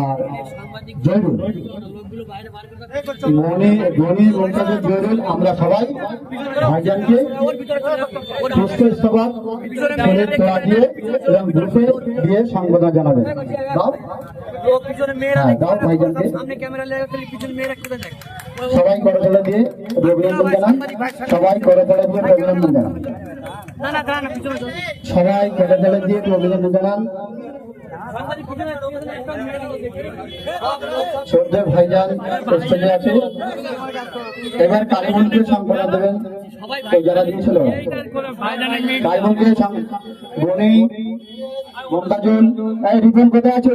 আর জয়রুল মনে ধনী জয়রুল আমরা সবাই। ভাইজানকে ফুলের দিয়ে এবং গ্রুপে দিয়ে সংবোধন জানাবেন। দাও। হ্যাঁ, সবাই দিয়ে অভিনন্দন জানান। সবাই করতলে দিয়ে অভিনন্দন জানান। সবাই করতলে দিয়ে অভিনন্দন জানান। সর্দার ভাইজান স্টেজে আছে। এবার কালীমন্ত্রী সংবর্ধনা দেবেন। যারা দিয়েছিল। কালীমন্ত্রী বনি, মমতাজুল। এই, রিপন কোথায় আছো?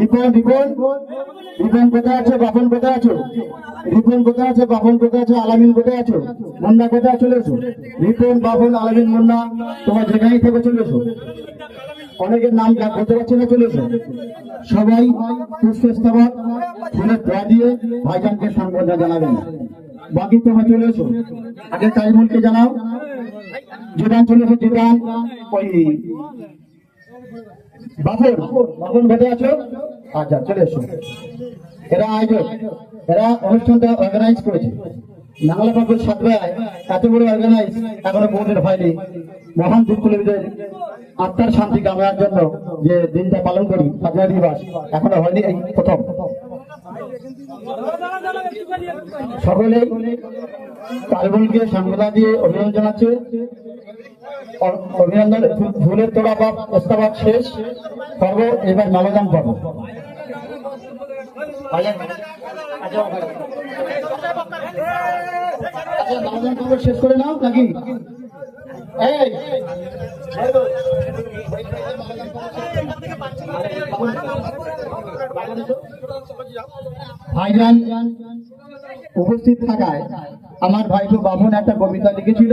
রিপন রিপন। রিপন কোথায় আছো? বাপন কোথায় আছো? রিপন কোথায় আছে? বাপন কোথায় আছে? আলামিন কোথায় আছো? মুন্না কোথায় চলে এসো? রিপন, বাপন, আলামিন, মুন্না, তোমার যেখানেই থেকে চলে এসো। অনেকের নাম বলতে পারছি না চলে এসো সবাই পুষ্পস্তবক ফুলের দোয়া ভাইজানকে সংবর্ধনা জানাবেন। বাকি তোমরা চলে এসো। আগে কাইমুলকে জানাও। জিদান চলে এসো জিদান ওই বাপন বাপন ঘটে আছো? আচ্ছা চলে এসো। এরা আয়োজক। এরা অনুষ্ঠানটা অর্গানাইজ করেছে। আত্মার শান্তি কামনার জন্য যে দিনটা পালন করি স্বাধীনতা দিবস, এখনও হয়নি এই প্রথম। সকলে কার্বনকে সাংবাদা দিয়ে অভিনন্দন জানাচ্ছে। অভিনন্দন, ফুলের তোড়া বা প্রস্তাবাদ শেষ। পর্ব এবার নবদান পর্ব। আচ্ছা, আচ্ছা, নবদান পর্ব শেষ করে নাও নাকি এই ভাইজান উপস্থিত থাকায় আমার ভাইপো বাবন একটা কবিতা লিখেছিল।